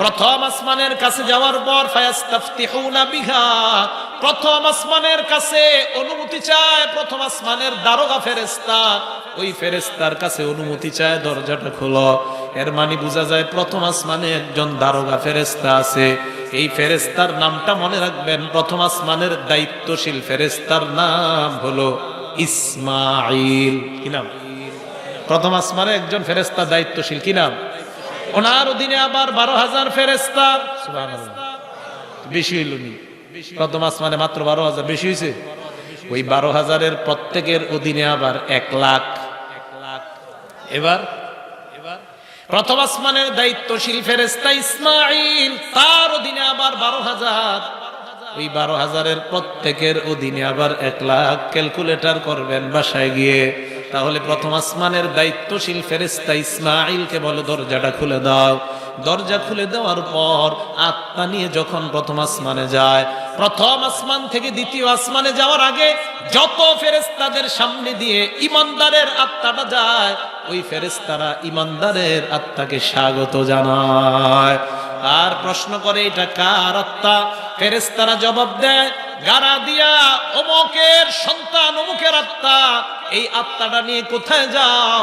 প্রথম আসমানের কাছে যাওয়ার পর বিহা। প্রথম আসমানের কাছে অনুমতি চায়, প্রথম আসমানের দারোগা ফেরেস্তা ওই ফেরেস্তার কাছে অনুমতি চায়, দরজাটা খোলো। এর মানে বোঝা যায় প্রথম আসমানে একজন দারোগা ফেরেস্তা আছে। এই ফেরেস্তার নামটা মনে রাখবেন, প্রথম আসমানের দায়িত্বশীল ফেরেস্তার নাম হলো ইসমাইল কি নাম? প্রথম আসমানে একজন ফেরেস্তা দায়িত্বশীল, কি নাম? ওনার অধীনে আবার বারো হাজার ফেরেস্তা বেশি হইল নি প্রথম আসমানে মাত্র বারো হাজার, বেশি হয়েছে ওই বারো হাজারের প্রত্যেকের অধীনে আবার এক লাখ। এবার? এবার প্রথম আসমানের দায়িত্বশীল ফেরেস্তা ইসমাইল তার অধীনে আবার বারো হাজার। ওই বারো হাজারের প্রত্যেকের অধীনে আবার এক লাখ। ক্যালকুলেটর করবেন বাসায় গিয়ে। তাহলে প্রথম আসমানের দায়িত্বশীল ফেরেস্তা ইসমাইলকে বলো, দরজাটা খুলে দাও। দরজা খুলে দেওয়ার পর আত্মা নিয়ে যখন প্রথম আসমানে যায়, প্রথম আসমান থেকে দ্বিতীয় আসমানে যাওয়ার আগে যত ফেরেস্তাদের সামনে দিয়ে ইমানদারের আত্মাটা যায় ওই ফেরেস্তারা ইমানদারের আত্মাকে স্বাগত জানায়। আর প্রশ্ন করে, এটা কার আত্মা? ফেরেস্তারা জবাব দেয়, গারা দিয়া অমুকের সন্তান, অমুকের আত্মা। এই আত্মাটা নিয়ে কোথায় যাও?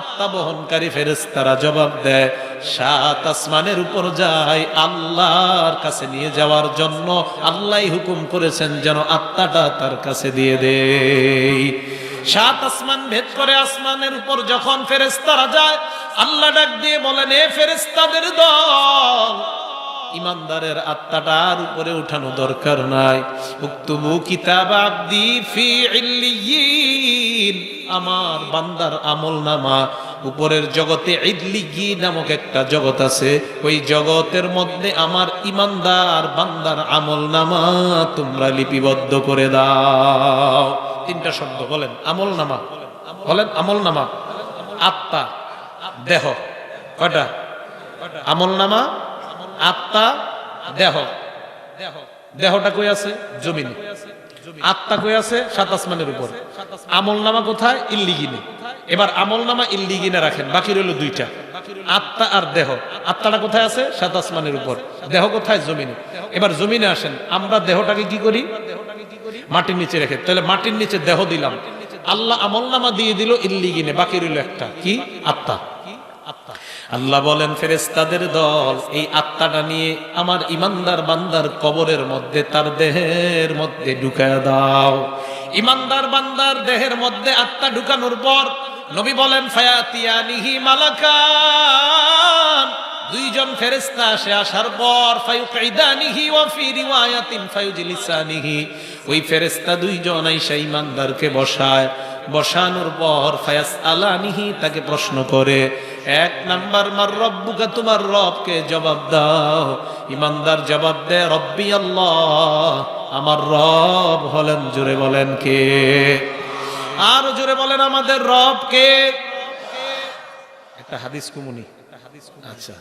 আত্মা বহনকারী ফেরেস্তারা জবাব দেয়, সাত আসমানের উপর যায় আল্লাহর কাছে নিয়ে যাওয়ার জন্য। আল্লাহ হুকুম করেছেন যেন আত্মাটা তার কাছে দিয়ে দেই। সাত আসমান ভেদ করে আসমানের উপর যখন ফেরেস্তারা যায়, আল্লাহ ডাক দিয়ে বলেন, এ ফেরেস্তাদের দল, ইমানদারের আত্মাটার উপরে উঠানো দরকার নাই। উক্তুবু কিতাব আব্দি ফি ইল্লিয়িন আমার বান্দার আমল নামা। উপরের জগতে ইদলিগি নামক একটা জগৎ আছে। ওই জগতের মধ্যে আমার ইমানদার বান্দার আমল নামা তোমরা লিপিবদ্ধ করে দাও। তিনটা শব্দ, বলেন আমল নামা বলেন আমল নামা আত্মা, দেহ কটা আমল নামা আত্মা, দেহ। দেহটা কই আছে? জমিনে। আত্মা কই আছে? সাত আসমানের উপর। আমল নামা কোথায়? ইল্লিগিনে। এবার আমল নামা ইল্লিগিনে রাখেন, বাকি রইল দুইটা। আত্মা আর দেহ। আত্মাটা কোথায় আছে? সাত আসমানের উপর। দেহ কোথায়? জমিনে। এবার জমিনে আসেন। আমরা দেহটাকে কি করি? মাটির নিচে রেখে। তাহলে মাটির নিচে দেহ দিলাম। আল্লাহ আমল নামা দিয়ে দিল ইল্লিগিনে বাকি রইল একটা। কি? আত্মা। আল্লাহ বলেন ফেরেস্তাদের দল, এই আত্মাটা নিয়ে আমার ইমানদার বান্দার কবরের মধ্যে, তার দেহের মধ্যে ঢুকায় দাও। ইমানদার বান্দার দেহের মধ্যে আত্মা ঢুকানোর পর নবী বলেন, ফায়াতিয়ানিহি মালাকান। দুইজন ফেরেস্তা আসে আসার পর ফায়ুকাইদানিহি ওয়া ফি রিওয়ায়াতিন ফায়ুজলিসানিহি। ওই ফেরেস্তা দুইজন আইসা ইমানদারকে বসায়। বসানোর পর ফায়াস আলানিহি তাকে প্রশ্ন করে এক নাম্বার মার রব্বুকা তোমার রবকে জবাব দাও। ইমানদার জবাব দেয় রব্বি আল্লাহ আমার রব হলেন জোরে বলেন কে? আর জোরে বলেন আমাদের রব কে একটা হাদিস কুমুনি। আচ্ছা।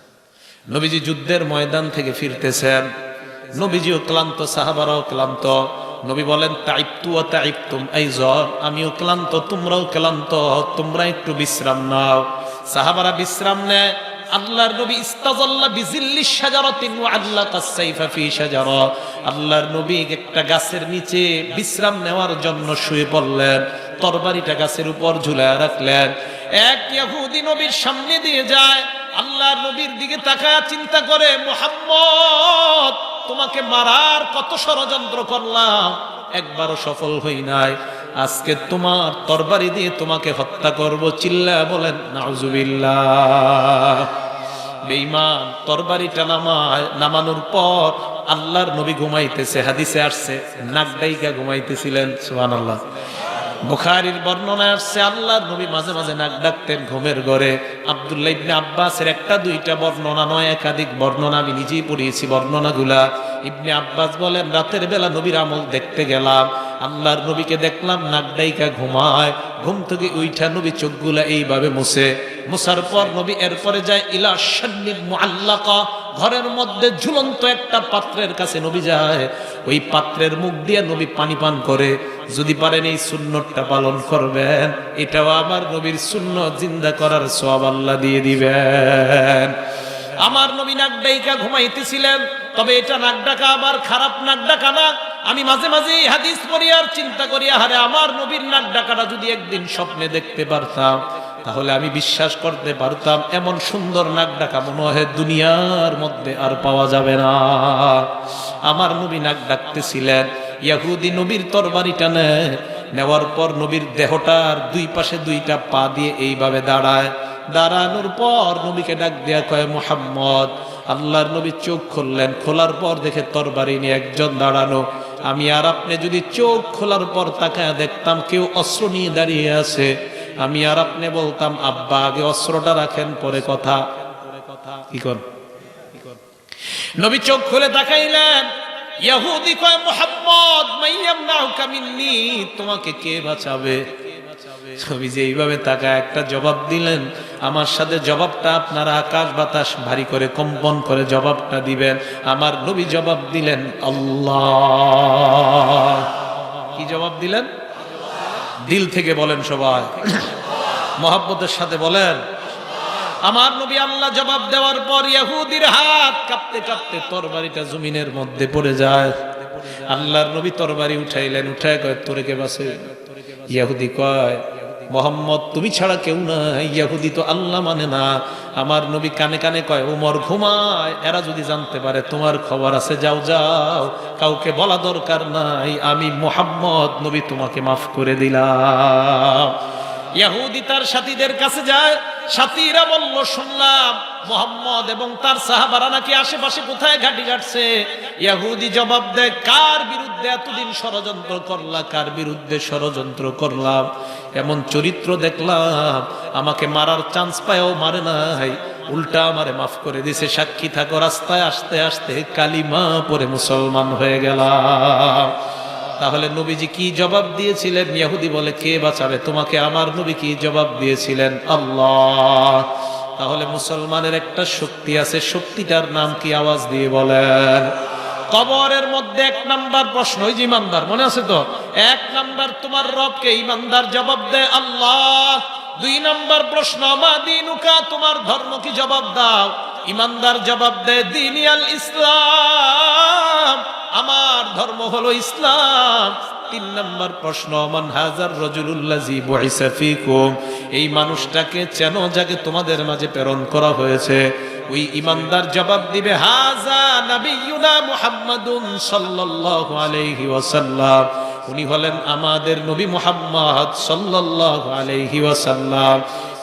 নবীজি যুদ্ধের ময়দান থেকে ফিরতেছেন। নবীজিও ক্লান্ত, সাহাবারাও ক্লান্ত। নবী বলেন তাইপ্তু ও আমিও ক্লান্ত, তোমরাও ক্লান্ত, তোমরা একটু বিশ্রাম নাও। সাহাবারা বিশ্রাম নেয়। আল্লাহর নবী, ইস্তাজাল্লা বিজিল্লি শাজারাতিন ওয়া আল্লাকা সাইফা ফি শাজারা। আল্লাহর নবী একটা গাছের নিচে বিশ্রাম নেওয়ার জন্য শুয়ে পড়লেন, তরবারিটা গাছের উপর ঝুলায় রাখলেন। এক ইহুদি নবীর সামনে দিয়ে যায় আল্লাহর নবীর দিকে তাকায় চিন্তা করে, মোহাম্মদ, তোমাকে মারার কত ষড়যন্ত্র করলাম, একবারও সফল হই নাই। আজকে তোমার তরবারি দিয়ে তোমাকে হত্যা করব। চিল্লা বলেন, নাউজুবিল্লাহ। বেঈমান, তরবারিটা নামায়, নামানোর পর আল্লাহর নবী ঘুমাইতেছে, হাদিসে আসছে, নাক ডাইকা ঘুমাইতেছিলেন, সুবহানাল্লাহ। বুখারীর বর্ণনায় আসছে, আল্লাহর নবী মাঝে মাঝে নাক ডাকতেন ঘুমের ঘরে। আব্দুল্লাহ ইবনে আব্বাসের একটা দুইটা বর্ণনা, নয় একাধিক বর্ণনা আমি নিজেই পড়িয়েছি বর্ণনাগুলা। ইবনে আব্বাস বলেন, রাতের বেলা নবীর আমল দেখতে গেলাম, আল্লাহর নবীকে দেখলাম নাক ডাইকা ঘুমায়, ঘুম থেকে উইঠা নবী চোখগুলা এইভাবে মুছে। মুসার পর নবী এরপরে যায় ইলা শান্নির মুআল্লাকা ঘরের মধ্যে ঝুলন্ত একটা পাত্রের কাছে নবী যায়। ওই পাত্রের মুখ দিয়ে নবী পানি পান করে। যদি পারেন এই সুন্নতটা পালন করবেন। এটাও আমার নবীর সুন্নত, জিন্দা করার সব আল্লাহ দিয়ে দিবেন। আমার নবী নাক ডাইকা ঘুমাইতেছিলেন। তবে এটা নাক ডাকা আবার খারাপ নাক ডাকা না। আমি মাঝে মাঝে হাদিস পড়ি আর চিন্তা করি আরে আমার নবীর নাক ডাকাটা যদি একদিন স্বপ্নে দেখতে পারতাম। তাহলে আমি বিশ্বাস করতে পারতাম, এমন সুন্দর নাক ডাকা মনে হয় দুনিয়ার মধ্যে আর পাওয়া যাবে না। আমার নবী নাক ডাকতেছিলেন, ইয়াহুদি নবীর তরবারিটা নেওয়ার পর নবীর দেহটার দুই পাশে দুইটা পা দিয়ে এইভাবে দাঁড়ায়। দাঁড়ানোর পর নবীকে ডাক দেয়া কয়, মোহাম্মদ। আল্লাহর নবী চোখ খুললেন, খোলার পর দেখে তরবারি নিয়ে একজন দাঁড়ানো। আমি আর আপনি যদি চোখ খোলার পর তাকায় দেখতাম কেউ অস্ত্র নিয়ে দাঁড়িয়ে আছে আমি আর আপনি বলতাম, আব্বা, আগে অস্ত্রটা রাখেন, পরে কথা। কি কর? নবী চোখ খুলে তাকাইলেন ইহুদি কয়, মোহাম্মদ মাইয়ামনাহুকা মিন্নি। তোমাকে কে বাঁচাবে? ছবি যে এইভাবে তাকা একটা জবাব দিলেন, আমার সাথে জবাবটা আপনারা আকাশ বাতাস ভারী করে, কম্পন করে জবাবটা দিবেন। আমার নবী জবাব দিলেন, আল্লাহ। কি জবাব দিলেন? দিল থেকে বলেন সবাই। মহাব্বতের সাথে বলেন, আমার নবী আল্লাহ জবাব দেওয়ার পর ইহুদির হাত কাঁপতে কাঁপতে তরবারিটা জমিনের মধ্যে পড়ে যায়। আল্লাহর নবী তরবারি উঠাইলেন, উঠায় কয়, তোরে কে বাসে ইয়াহুদি কয় মোহাম্মদ, তুমি ছাড়া কেউ না ইয়াহুদি তো আল্লাহ মানে না। আমার নবী কানে কানে কয়, উমর, ঘুমায়। এরা যদি জানতে পারে তোমার খবর আছে, যাও যাও। কাউকে বলা দরকার নাই। আমি মোহাম্মদ, নবী তোমাকে মাফ করে দিলাম। ইয়াহুদি তার সাথীদের কাছে যায়। সাথীরা বলল, শুনলাম মোহাম্মদ এবং তার সাহাবারা নাকি আশেপাশে কোথায় ঘাটি ঘাটছে? ইয়াহুদি জবাব দেয়, কার বিরুদ্ধে এতদিন ষড়যন্ত্র করলা, কার বিরুদ্ধে ষড়যন্ত্র করলাম? এমন চরিত্র দেখলাম, আমাকে মারার চান্স পায়ও মারে নাই। উল্টা আমারে মাফ করে দিছে, সাক্ষী থাকো, রাস্তায় আসতে আসতে কালিমা পরে মুসলমান হয়ে গেলাম। তাহলে নবীজি কি জবাব দিয়েছিলেন? ইয়াহুদি বলে, কে বাঁচাবে? তোমাকে আমার নবী কি জবাব দিয়েছিলেন? আল্লাহ। তাহলে মুসলমানের একটা শক্তি আছে, শক্তিটার নাম কি আওয়াজ দিয়ে বলেন? কবরের মধ্যে এক নাম্বার প্রশ্ন, ওই যে ইমানদার, মনে আছে তো? এক নাম্বার তোমার রবকে ইমানদার জবাব দেয় আল্লাহ। দুই নাম্বার প্রশ্ন, মা দিনুকা, তোমার ধর্ম কি জবাব দাও। ইমানদার জবাব দেয় দিনিয়াল ইসলাম, আমার ধর্ম হলো ইসলাম। তিন নম্বর প্রশ্ন, মান হাজার রজুলুল্লাজি বহিসা ফিকুম? এই মানুষটাকে চেন যাকে তোমাদের মাঝে প্রেরণ করা হয়েছে? ওই ইমানদার জবাব দিবে হাজা উনি হলেন আমাদের নবী মুহাম্মদ সাল্লাল্লাহু আলাইহি ওয়াসাল্লাম।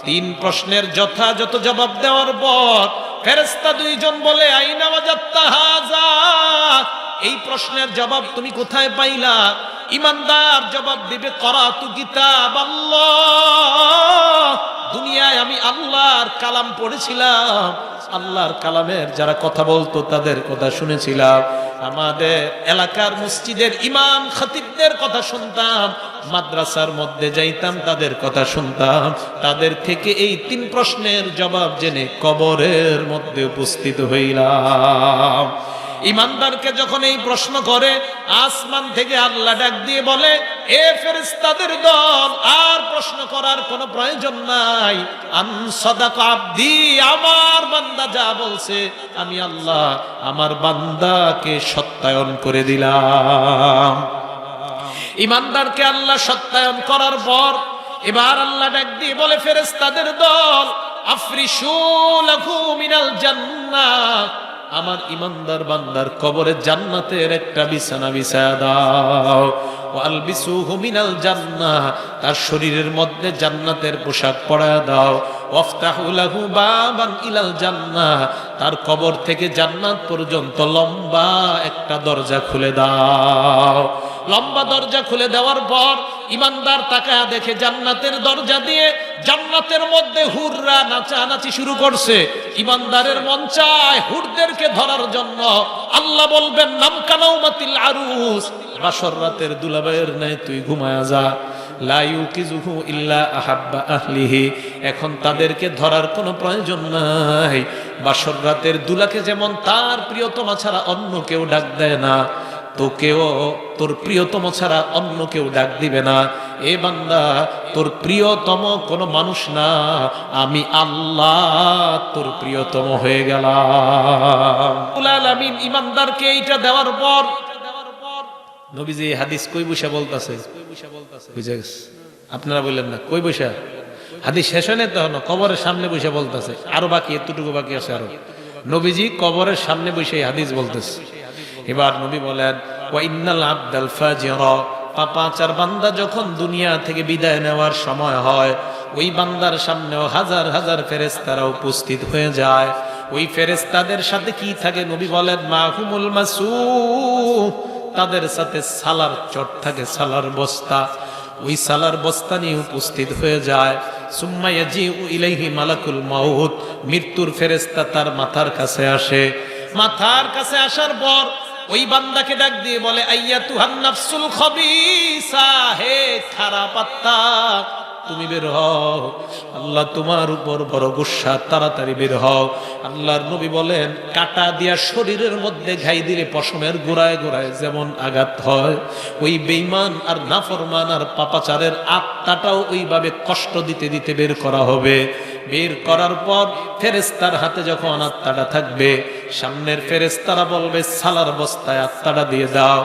তিন প্রশ্নের যথাযথ জবাব দেওয়ার পর ফেরেশতা দুইজন বলে, আইনা ওয়াজাত্তা হাজা এই প্রশ্নের জবাব তুমি কোথায় পাইলা? ইমানদার জবাব দিবে, করাতু কিতাব আল্লাহ দুনিয়ায় আমি আল্লাহর কালাম পড়েছিলাম। আল্লাহর কালামের যারা কথা বলতো তাদের কথা শুনেছিলাম। আমাদের এলাকার মসজিদের ইমাম খতিবদের কথা শুনতাম, মাদ্রাসার মধ্যে যাইতাম তাদের কথা শুনতাম। তাদের থেকে এই তিন প্রশ্নের জবাব জেনে কবরের মধ্যে উপস্থিত হইলাম। ইমানদারকে যখন এই প্রশ্ন করে, আসমান থেকে আল্লাহ ডাক দিয়ে বলে এ ফেরেশতাদের দল আর প্রশ্ন করার কোনো প্রয়োজন নাই। আম সদাক আব্দি, আমার বান্দা যা বলছে, আমি আল্লাহ আমার বান্দাকে সত্যায়ন করে দিলাম। ইমানদারকে আল্লাহ সত্যায়ন করার পর এবার আল্লাহ ডাক দিয়ে বলে, ফেরেশতাদের দল, আফরিসু লাহু মিনাল জান্নাত। আমার ইমানদার বান্দার কবরে জান্নাতের একটা বিছানা বিছায়া দাও। জান্না তার শরীরের মধ্যে জান্নাতের পোশাক পরায়া দাও। ইলাল জান্না তার কবর থেকে জান্নাত পর্যন্ত লম্বা একটা দরজা খুলে দাও। লম্বা দরজা খুলে দেওয়ার পর ইমানদার তাকায়া দেখে জান্নাতের দরজা দিয়ে জান্নাতের মধ্যে হুররা নাচানাচি শুরু করছে। ইমানদারের মন চায় হুরদেরকে ধরার জন্য। আল্লাহ বলবেন, নাম কানাউমাতিল আরুস। বাসর রাতের দুলাবাইয়ের নাই তুই ঘুমায়া যা। এখন তাদেরকে ধরার কোনো প্রয়োজন নাই। বাসর রাতের দুলাকে যেমন তার প্রিয়তমা ছাড়া অন্য কেউ ডাক দেয় না। তোকেও, তোর প্রিয়তম ছাড়া অন্য কেউ ডাক দিবে না। এ বান্দা, তোর প্রিয়তম কোনো মানুষ না। আমি আল্লাহ তোর প্রিয়তম হয়ে গেলাম। ইমানদারকে এইটা দেওয়ার পর নবীজি হাদিস কই বসে বলতাছে? বুঝে গেছে? আপনারা বললেন না, কই বসে? হাদিস শেষ হয় না তখন কবরের সামনে বসে বলতেছে। আরও বাকি, এতটুকু বাকি আছে আরও। নবীজি কবরের সামনে বসে হাদিস বলতেছে। এবার নবী বলেন, ওয়া ইন্নাল আবদাল ফাজিরা। পাপাচার বান্দা যখন দুনিয়া থেকে বিদায় নেওয়ার সময় হয়, ওই বান্দার সামনেও হাজার হাজার ফেরেস্তারা উপস্থিত হয়ে যায়। ওই ফেরেস্তাদের সাথে কি থাকে নবী বলেন মাহুমুল মাসু তাদের সাথে সালার চট থাকে, সালার বস্তা। ওই সালার বস্তা নিয়ে উপস্থিত হয়ে যায়। সুম্মাইয়া জি ইলাইহি মালাকুল মাউত। মৃত্যুর ফেরেস্তা তার মাথার কাছে আসে। মাথার কাছে আসার পর ওই বান্দাকে ডাক দিয়ে বলে, আইয়া তুহান নাফসুল খবিসা, হে খারাপ আত্মা তুমি বের হও। আল্লাহ তোমার উপর বড় গুসা, তাড়াতাড়ি বের হও। আল্লাহর নবী বলেন, কাটা দিয়া শরীরের মধ্যে ঘাই দিলে পশমের গোড়ায় গোড়ায় যেমন আঘাত হয়, ওই বেইমান আর নাফরমান আর পাপাচারের আত্মাটাও ওইভাবে কষ্ট দিতে দিতে বের করা হবে। বের করার পর ফেরেস্তার হাতে যখন আত্মাটা থাকবে, সামনের ফেরেস্তারা বলবে, সালার বস্তায় আত্মাটা দিয়ে দাও।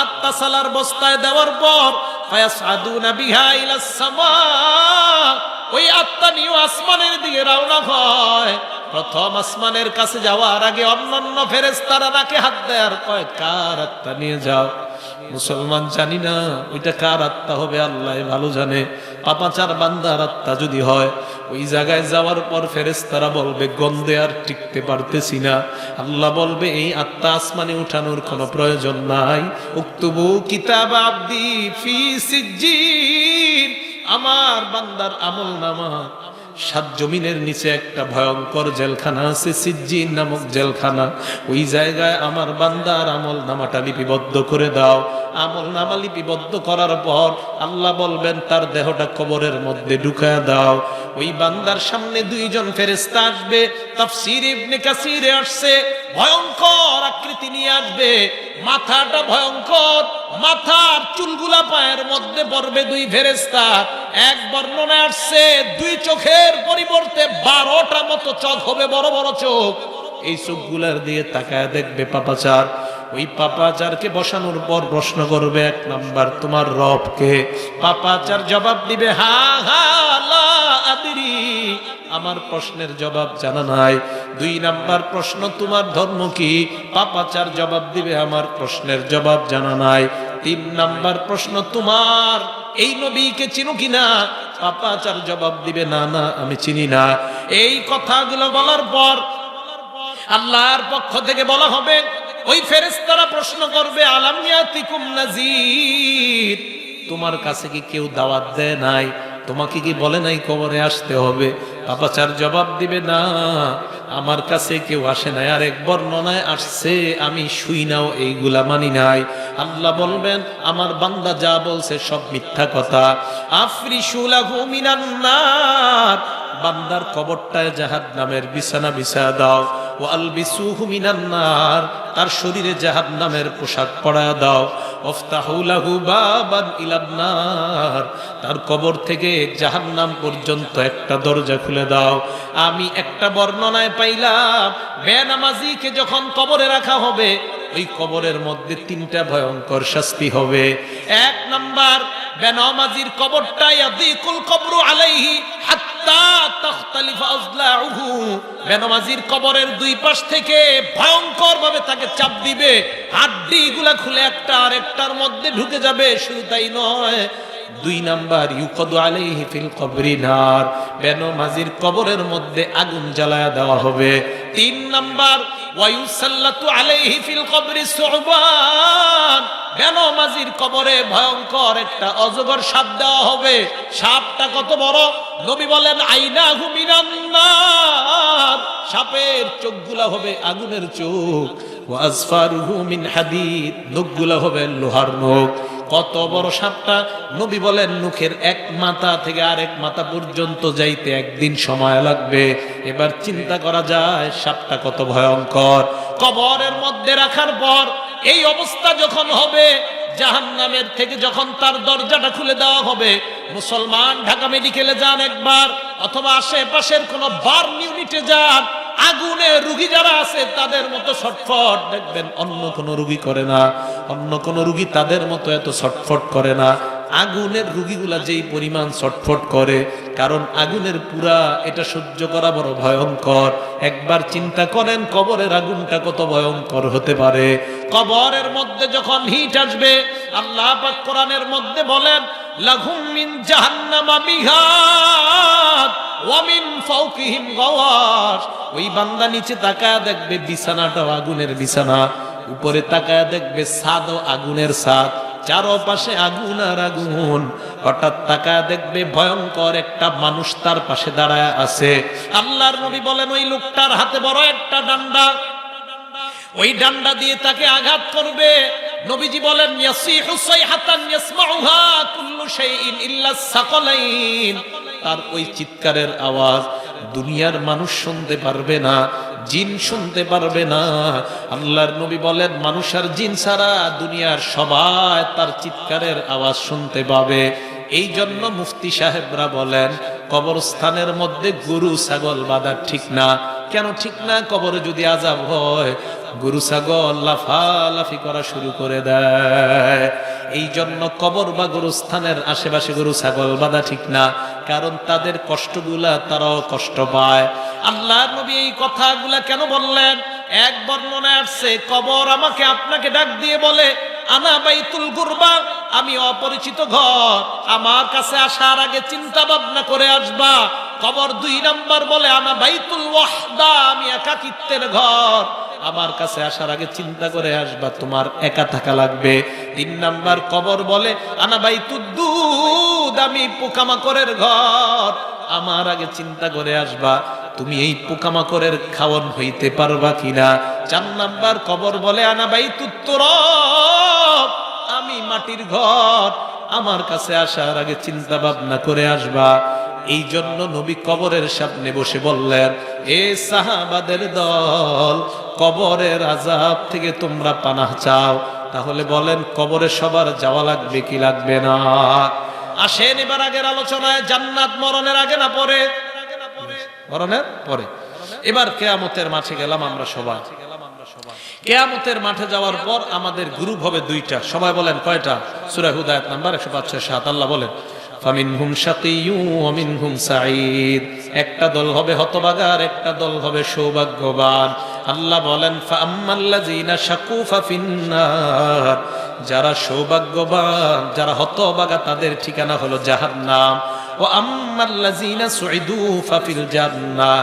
আত্মা সালার বস্তায় দেওয়ার পর ওই আত্মা নিয়ে আসমানের দিকে রওনা হয়। প্রথম আসমানের কাছে যাওয়ার আগে অন্যান্য ফেরেস্তারা নাকে হাত দেয় আর কয়, কার আত্মা নিয়ে যাও? মুসলমান জানি না, ওইটা কার আত্মা হবে, আল্লাহ ভালো জানে। পাপাচার বান্দার আত্মা যদি হয়, ওই জায়গায় যাওয়ার পর ফেরেস্তারা বলবে, গন্ধে আর টিকতে পারতেছি না। আল্লাহ বলবে, এই আত্মা আসমানে উঠানোর কোনো প্রয়োজন নাই। উক্তবু কিতাব আব্দি ফি সিজ্জিন। আমার বান্দার আমল নামা সাত জমিনের নিচে একটা ভয়ঙ্কর জেলখানা আছে, সিজ্জিন নামক জেলখানা। ওই জায়গায় আমার বান্দার আমল নামাটা লিপিবদ্ধ করে দাও। আমল নামা লিপিবদ্ধ করার পর আল্লাহ বলবেন, তার দেহটা কবরের মধ্যে ঢুকায় দাও। ওই বান্দার সামনে দুইজন ফেরেস্তা আসবে, তাফসীর ইবনে কাসিরে আসছে, ভয়ঙ্কর আকৃতি নিয়ে আসবে, মাথাটা ভয়ঙ্কর। মাথার চুলগুলা পায়ের মধ্যে পড়বে দুই ফেরেস্তা এক বর্ণনা আসছে, দুই চোখের পরিবর্তে বারোটা মতো চোখ হবে বড় বড় চোখ। এই চোখগুলার দিয়ে তাকায় দেখবে পাপাচার। ওই পাপাচারকে বসানোর পর প্রশ্ন করবে এক নাম্বার, তোমার রবকে পাপাচার জবাব দিবে, হা হা আদিরি। আমার প্রশ্নের জবাব জানা নাই। দুই নাম্বার প্রশ্ন, তোমার ধর্ম কি? পাপাচার জবাব দিবে, আমার প্রশ্নের জবাব জানা নাই। তিন নাম্বার প্রশ্ন, তোমার এই নবীকে চিনো কিনা পাপাচার জবাব দিবে, না না, আমি চিনি না। এই কথাগুলো বলার পর আল্লাহর পক্ষ থেকে বলা হবে ওই ফেরেস্তারা প্রশ্ন করবে আলামিয়াতিকুম নাজির তোমার কাছে কি কেউ দাওয়াত দেয় নাই? তোমাকে কি বলে নাই কবরে আসতে হবে? পাপাচার জবাব দিবে, না, আমার কাছে কেউ আসে নাই। আর এক বর্ণনায় আসছে, আমি শুই নাও, এইগুলা মানি নাই। আল্লাহ বলবেন, আমার বান্দা যা বলছে সব মিথ্যা কথা। আফরিসুলাহু মিনান নার? বান্দার কবরটায় জাহাদ নামের বিছানা বিছা দাও। তার শরীরে জাহাদ নামের পোশাক পরায়া দাও। তার কবর থেকে জাহান্নাম পর্যন্ত একটা দরজা খুলে দাও। আমি একটা বর্ণনায় পাইলাম, বেনামাজিকে যখন কবরে রাখা হবে, ওই কবরের মধ্যে তিনটা ভয়ঙ্কর শাস্তি হবে। এক নাম্বার, বেনামাজির কবরটাই কবরু তাখতালিফা আজলাউহু বেনামাজির কবরের মধ্যে ঢুকে যাবে, শুধু তাই নয়। দুই নাম্বার, ইউকদু কবরের মধ্যে আগুন জ্বালায়া দেওয়া হবে। তিন নাম্বার, ওয়ায়ুসাল্লাতু আলাইহি ফিল কবরি সুবান বেনমাজির কবরে ভয়ঙ্কর একটা অজগর সাপ দেওয়া হবে। সাপটা কত বড়? নবী বলেন আইনা সাপের চোখগুলা হবে আগুনের চোখ। হবে লোহার নখ। কত বড় সাপটা? নবী বলেন মুখের এক মাথা থেকে আরেক মাথা পর্যন্ত যাইতে একদিন সময় লাগবে। এবার চিন্তা করা যায়, সাপটা কত ভয়ঙ্কর। কবরের মধ্যে রাখার পর এই অবস্থা যখন হবে, জাহান্নামের থেকে যখন তার দরজাটা খুলে দেওয়া হবে, মুসলমান ঢাকা মেডিকেলে যান একবার, অথবা আশেপাশের কোন বার ইউনিটে যান, আগুনে রুগী যারা আছে তাদের মতো ছটফট দেখবেন, অন্য কোনো রুগী করে না, অন্য কোনো রুগী তাদের মতো এত ছটফট করে না। আগুনের রুগীগুলা যেই পরিমাণ ছটফট করে কারণ আগুনের পুরা এটা সহ্য করা বড় ভয়ঙ্কর। একবার চিন্তা করেন, কবরের আগুনটা কত ভয়ঙ্কর হতে পারে। কবরের মধ্যে যখন হিট আসবে, আল্লাহ পাক কোরআনের মধ্যে বলেন লাঘুম মিন জাহান্নামা মিহাদ ওয়া মিন ফাওকিহিম গাওয়াশ। ওই বান্দা নিচে তাকায় দেখবে বিছানাটাও আগুনের বিছানা, উপরে তাকায় দেখবে ছাদও আগুনের ছাদ চারপাশে আগুন আর আগুন। হঠাৎ তাকায় দেখবে ভয়ঙ্কর একটা মানুষ তার পাশে দাঁড়ায় আছে। আল্লাহর নবী বলেন, ওই লোকটার হাতে বড় একটা ডান্ডা। ওই ডান্ডা দিয়ে তাকে আঘাত করবে। নবীজি বলেন তার ওই চিৎকারের আওয়াজ দুনিয়ার মানুষ শুনতে পারবে না। জিন শুনতে পারবে না। আল্লাহর নবী বলেন, মানুষ আর জিন ছাড়া দুনিয়ার সবাই তার চিৎকারের আওয়াজ শুনতে পাবে। এই জন্য মুফতি সাহেবরা বলেন, কবরস্থানের মধ্যে গরু, ছাগল বাঁধা ঠিক না। কেন ঠিক না? কবরে যদি আজাব হয় গরু ছাগল লাফালাফি করা শুরু করে দেয়। এই জন্য কবর বা গরুস্থানের আশেপাশে গরু ছাগল বাঁধা ঠিক না, কারণ তাদের কষ্টগুলা তারাও কষ্ট পায়। আল্লাহ নবী এই কথাগুলা কেন বললেন? এক বর্ণনায় আসছে, কবর আমাকে আপনাকে ডাক দিয়ে বলে, আনা বাইতুল গুরবা আমি অপরিচিত ঘর, আমার কাছে আসার আগে চিন্তা ভাবনা করে আসবা। কবর দুই নাম্বার বলে, আনা বাইতুল ওয়াহদা, আমি একাকিত্বের ঘর। আমার কাছে আসার আগে চিন্তা করে আসবা, তোমার একা থাকা লাগবে। তিন নাম্বার কবর বলে, আনা ভাই বাইতুদ্দুদ আমি পোকামাকড়ের ঘর। আমার আগে চিন্তা করে আসবা, তুমি এই পোকামাকড়ের খাওয়ান হইতে পারবা কিনা? চার নাম্বার কবর বলে, আনা বাইতুত্তর আমি মাটির ঘর। আমার কাছে আসার আগে চিন্তা ভাবনা করে আসবা এই জন্য নবী কবরের সামনে বসে বললেন, এ সাহাবাদের দল কবরের আজাব থেকে তোমরা পানাহ চাও। তাহলে বলেন, কবরে সবার যাওয়া লাগবে কি লাগবে না? আসেন এবার আগের আলোচনায়, জান্নাত মরণের আগে না পরে? মরণের পরে। এবার কেয়ামতের মাঠে গেলাম আমরা সবাই। কেয়ামতের মাঠে যাওয়ার পর আমাদের গ্রুপ হবে দুইটা। সবাই বলেন, কয়টা? সুরা হুদায়ত নাম্বার একশো পাঁচ, ছয়, সাত। আল্লাহ বলেন ফামিনহুম শাকিয়্যু ওয়া মিনহুম সাঈদ। একটা দল হবে হতবাগার একটা দল হবে সৌভাগ্যবান। আল্লাহ বলেন ফাআম্মাল্লাযীনা শাকু ফাফিন্নার। যারা সৌভাগ্যবান, যারা হতবাগা তাদের ঠিকানা হলো জাহান্নাম। ও আম্মাল্লাযীনা সুইদু ফাফিল জান্নাহ।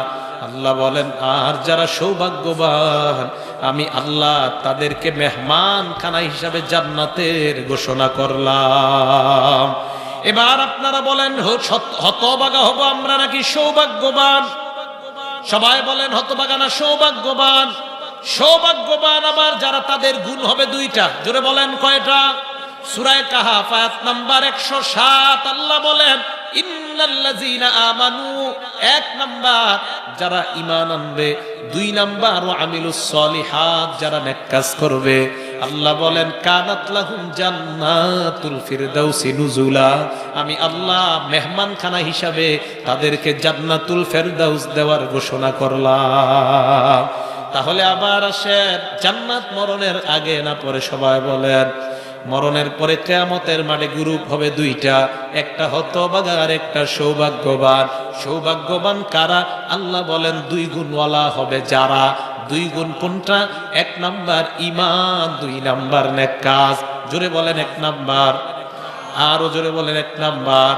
আল্লাহ বলেন, আর যারা সৌভাগ্যবান, আমি আল্লাহ তাদেরকে মেহমান খানা হিসাবে জান্নাতের ঘোষণা করলাম। এবার আপনারা বলেন হত- হতবাগা হব আমরা নাকি সৌভাগ্যবান? সবাই বলেন, হতবাগা না সৌভাগ্যবান? সৌভাগ্যবান আবার যারা তাদের গুণ হবে দুইটা। জোরে বলেন কয়টা? সুরায় কাহা ফায়াত নাম্বার একশো সাত। আল্লাহ বলেন যারা আনবে, দুই নাম্বার সলিহাত যারা নেক কাজ করবে। আল্লাহ বলেন, কানাত জান্নাতুল আমি আল্লাহ মেহমানখানা হিসাবে তাদেরকে জান্নাতুল ফেরদাউস দেওয়ার ঘোষণা করলাম। তাহলে আবার আসেন, জান্নাত মরণের আগে না পরে সবাই বলেন মরণের পরে কেয়ামতের মাঠে গ্রুপ হবে দুইটা। একটা হতবাগা আর একটা সৌভাগ্যবান। সৌভাগ্যবান কারা? আল্লাহ বলেন, দুই গুণওয়ালা হবে যারা। দুই গুণ কোনটা? এক নাম্বার ইমান দুই নাম্বার নেক কাজ জোরে বলেন এক নাম্বার। আরও জোরে বলেন এক নাম্বার।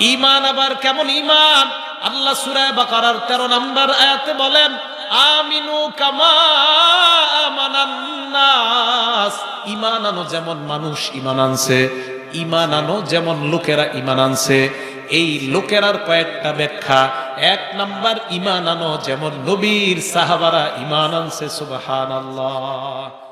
ইমান আবার কেমন ইমান আল্লাহ সুরায় বাকারার তেরো নাম্বার আয়াতে বলেন আমিনু কামা আমানান্নাস। ইমান যেমন মানুষ ইমান আনছে, ইমান আনো যেমন লোকেরা ইমান আনছে। এই লোকেরার কয়েকটা ব্যাখ্যা, এক নাম্বার, ইমান আনো যেমন নবীর সাহাবারা ইমান আনছে, সুবহানাল্লাহ।